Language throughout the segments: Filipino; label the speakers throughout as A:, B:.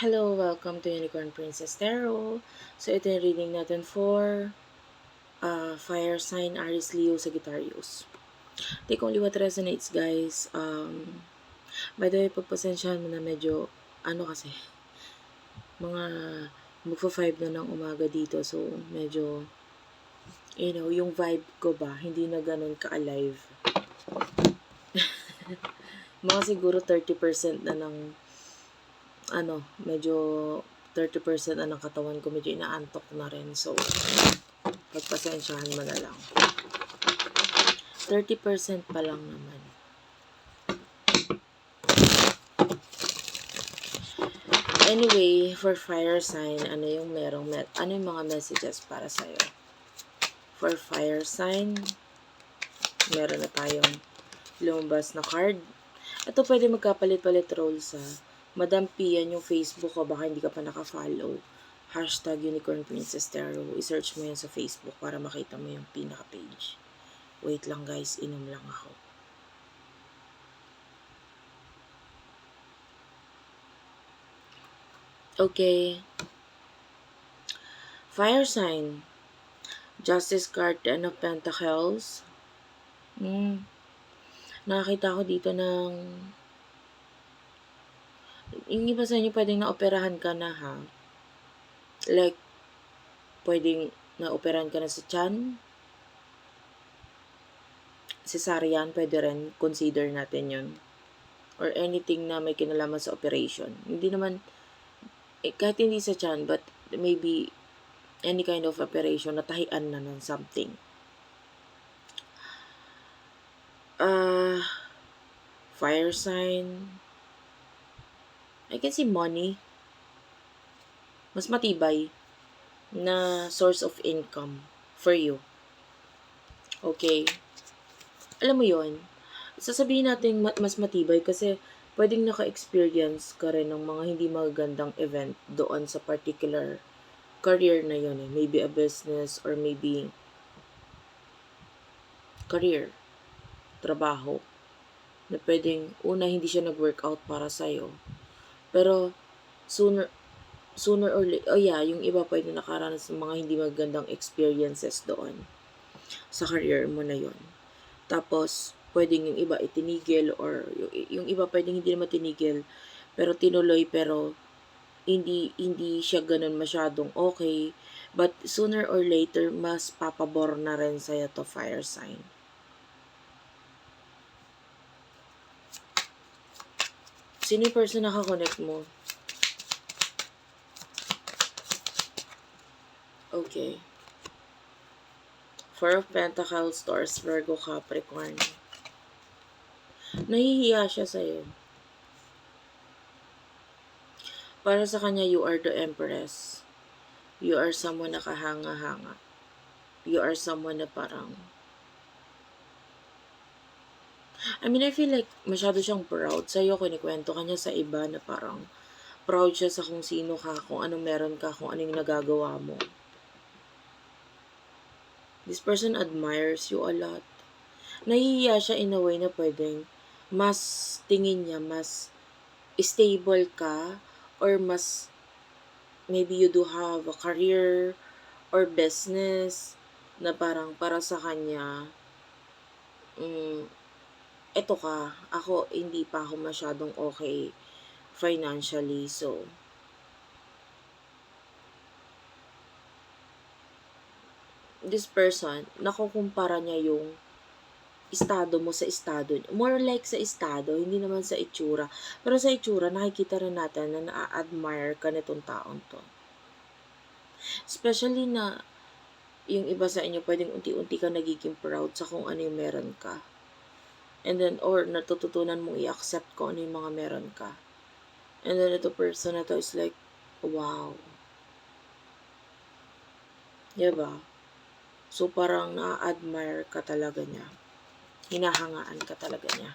A: Hello, welcome to Unicorn Princess Tarot. So, ito yung reading natin for uh, Fire Sign, Aries, Leo, Sagittarius. Take only what resonates, guys. Um, by the way, pagpasensyahan mo na medyo, ano kasi, mga magpa-5 na ng umaga dito. So, medyo, you know, yung vibe ko ba, hindi na ganun ka-alive. mga siguro 30% na ng ano, medyo 30% na ng katawan ko, medyo inaantok na rin. So, pagpasensyahan mo na lang. 30% pa lang naman. Anyway, for fire sign, ano yung merong, ano yung mga messages para sa'yo? For fire sign, meron na tayong lumabas na card. Ito pwede magkapalit-palit role sa Madam P, yan yung Facebook ko, baka hindi ka pa naka-follow. Hashtag Unicorn Princess Tarot. I-search mo yan sa Facebook para makita mo yung pinaka-page. Wait lang guys, inom lang ako. Okay. Fire sign. Justice card, Ten of Pentacles. Hmm. Nakakita ko dito ng yung iba sa inyo pwedeng naoperahan ka na ha. Like, pwedeng naoperahan ka na sa chan. Cesarean, pwede rin consider natin yun. Or anything na may kinalaman sa operation. Hindi naman, eh, kahit hindi sa chan, but maybe any kind of operation, natahian na ng something. Uh, fire sign, I can see money. Mas matibay na source of income for you. Okay? Alam mo yon sasabihin natin mas matibay kasi pwedeng naka-experience ka rin ng mga hindi magagandang event doon sa particular career na yon eh. Maybe a business or maybe career, trabaho, na pwedeng una hindi siya nag-workout para sa'yo pero, sooner, sooner or later, oh yeah, yung iba pwede nakaranas ng mga hindi magandang experiences doon sa career mo na yon. Tapos, pwedeng yung iba itinigil or yung, yung iba pwedeng hindi naman tinigil pero tinuloy pero hindi hindi siya ganun masyadong okay but sooner or later mas papabor na rin sa to fire sign Sino yung person nakakonect mo? Okay. Four of Pentacles, Taurus, Virgo, Capricorn. Nahihiya siya sa'yo. Para sa kanya, you are the Empress. You are someone na kahanga-hanga. You are someone na parang I mean, I feel like masyado siyang proud sa'yo. Kinikwento ka niya sa iba na parang proud siya sa kung sino ka, kung anong meron ka, kung anong nagagawa mo. This person admires you a lot. Nahihiya siya in a way na pwedeng mas tingin niya, mas stable ka or mas maybe you do have a career or business na parang para sa kanya um, eto ka, ako hindi pa ako masyadong okay financially. So, this person, nakukumpara niya yung estado mo sa estado. More like sa estado, hindi naman sa itsura. Pero sa itsura, nakikita rin natin na na-admire ka nitong taon to. Especially na yung iba sa inyo, pwedeng unti-unti ka nagiging proud sa kung ano yung meron ka And then, or natututunan mong i-accept ko ano yung mga meron ka. And then, ito person na to is like, wow. Diba? So, parang na-admire ka talaga niya. Hinahangaan ka talaga niya.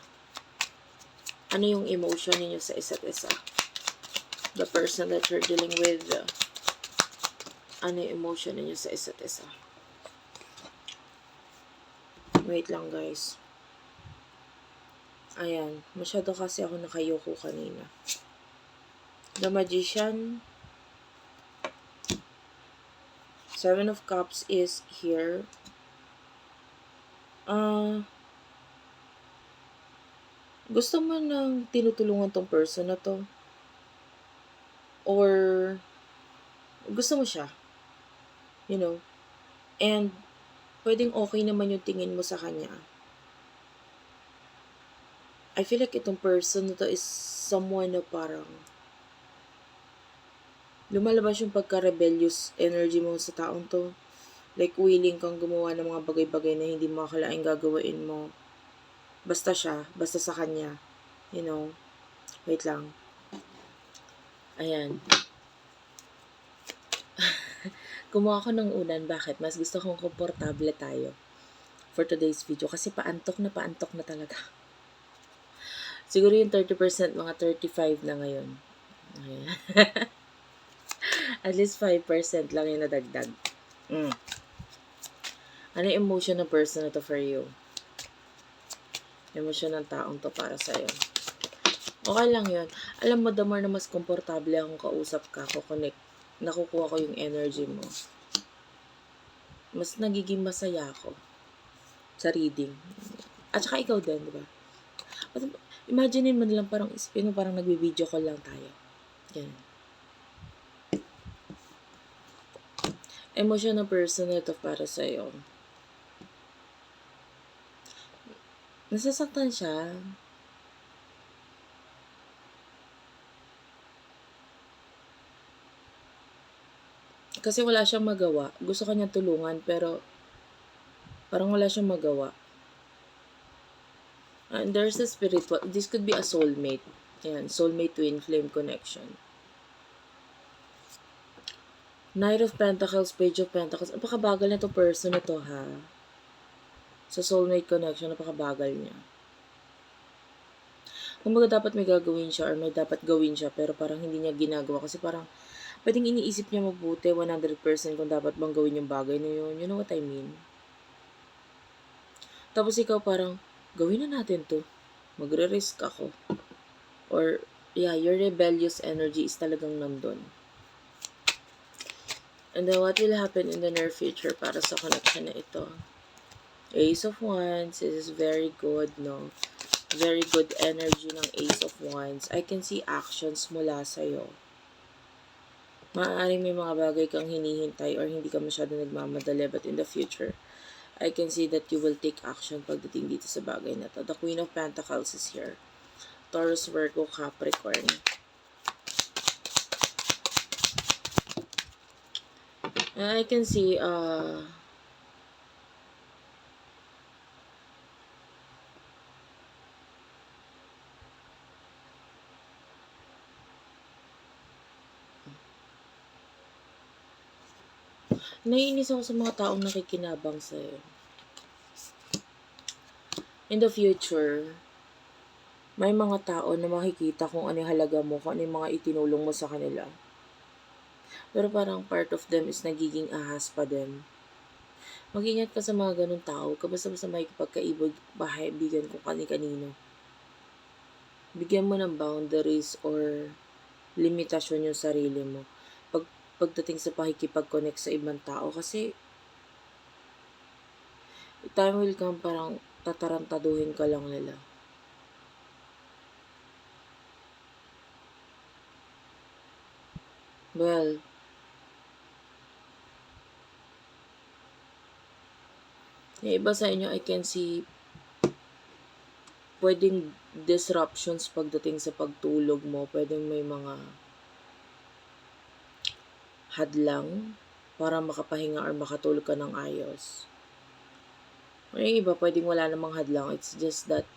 A: Ano yung emotion niyo sa isa't isa? The person that you're dealing with, ano yung emotion niyo sa isa't isa? Wait lang, guys. Ayan, masyado kasi ako nakayoko kanina. The Magician. Seven of Cups is here. Ah, gusto mo nang tinutulungan tong person na to? Or gusto mo siya? You know? And pwedeng okay naman yung tingin mo sa kanya. I feel like itong person na to is someone na parang lumalabas yung pagka-rebellious energy mo sa taong to. Like, willing kang gumawa ng mga bagay-bagay na hindi mo akalaing gagawin mo. Basta siya, basta sa kanya. You know? Wait lang. Ayan. Kumuha ko ng unan. Bakit? Mas gusto kong komportable tayo for today's video. Kasi paantok na paantok na talaga. Siguro yung 30%, mga 35 na ngayon. At least 5% lang yung nadagdag. Mm. Ano yung emotion ng person na to for you? Emotion ng taong to para sa'yo. Okay lang yun. Alam mo, the more na mas komportable akong kausap ka, kukonect, nakukuha ko yung energy mo. Mas nagiging masaya ako sa reading. At saka ikaw din, di ba? At Imaginein mo na lang parang isipin mo parang nagbi-video call lang tayo. Yan. Emosyon ng person ito para sa'yo. Nasasaktan siya. Kasi wala siyang magawa. Gusto kanya tulungan pero parang wala siyang magawa. And there's a spiritual, this could be a soulmate. Ayan, soulmate twin flame connection. Knight of Pentacles, Page of Pentacles. Napakabagal na to person na to ha. Sa soulmate connection, napakabagal niya. Kumbaga dapat may gagawin siya or may dapat gawin siya pero parang hindi niya ginagawa kasi parang pwedeng iniisip niya mabuti 100% kung dapat bang gawin yung bagay na yun. You know what I mean? Tapos ikaw parang, gawin na natin to. Magre-risk ako. Or, yeah, your rebellious energy is talagang nandun. And then, what will happen in the near future para sa connection na ito? Ace of Wands this is very good, no? Very good energy ng Ace of Wands. I can see actions mula sa'yo. Maaaring may mga bagay kang hinihintay or hindi ka masyado nagmamadali but in the future, I can see that you will take action pagdating dito sa bagay na to. The Queen of Pentacles is here. Taurus, Virgo, Capricorn. And I can see, uh, naiinis ako sa mga taong nakikinabang sa'yo. In the future, may mga tao na makikita kung ano halaga mo, kung ano yung mga itinulong mo sa kanila. Pero parang part of them is nagiging ahas pa din. Mag-ingat ka sa mga ganun tao. Huwag ka basta-basta makikipagkaibig, bahabigan kung kani-kanino. Bigyan mo ng boundaries or limitasyon yung sarili mo. Pag, pagdating sa pakikipag-connect sa ibang tao. Kasi, time will come parang tatarantaduhin ka lang nila. Well, yung iba sa inyo, I can see pwedeng disruptions pagdating sa pagtulog mo. Pwedeng may mga hadlang para makapahinga or makatulog ka ng ayos. Or yung iba, pwedeng wala namang hadlang. It's just that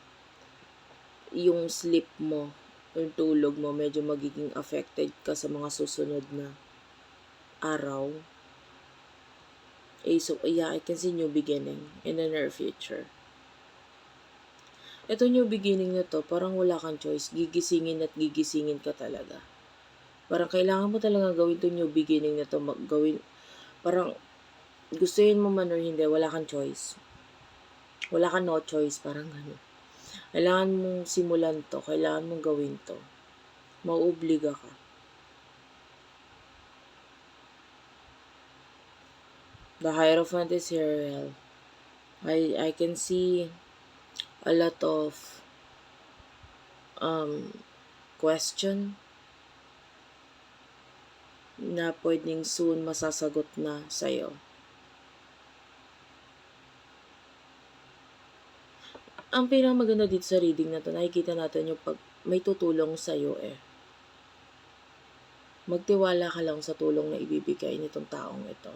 A: yung sleep mo, yung tulog mo, medyo magiging affected ka sa mga susunod na araw. Eh, so, yeah, I can see new beginning in the near future. Ito new beginning na to, parang wala kang choice. Gigisingin at gigisingin ka talaga. Parang kailangan mo talaga gawin to new beginning na to. Gawin, parang gustuin mo man or hindi, wala kang choice. Wala kang no choice, parang gano'n. Kailangan mong simulan to, kailangan mong gawin to. Mauobliga ka. The Hierophant is here well. I, I can see a lot of um, question na pwedeng soon masasagot na sa'yo. Ang pinakamaganda dito sa reading na to, nakikita natin yung pag may tutulong sa'yo eh. Magtiwala ka lang sa tulong na ibibigay nitong taong ito.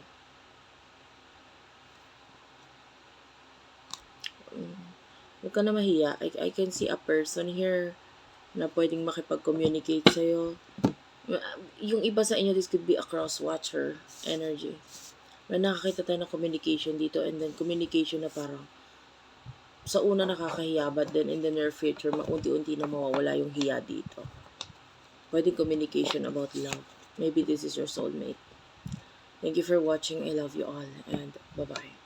A: Huwag ka na mahiya. I, I can see a person here na pwedeng makipag-communicate sa'yo. Yung iba sa inyo, this could be a cross-watcher energy. Na nakakita tayo ng communication dito and then communication na parang sa una nakakahiya but then in the near future, maunti-unti na mawawala yung hiya dito. Pwedeng communication about love. Maybe this is your soulmate. Thank you for watching. I love you all and bye-bye.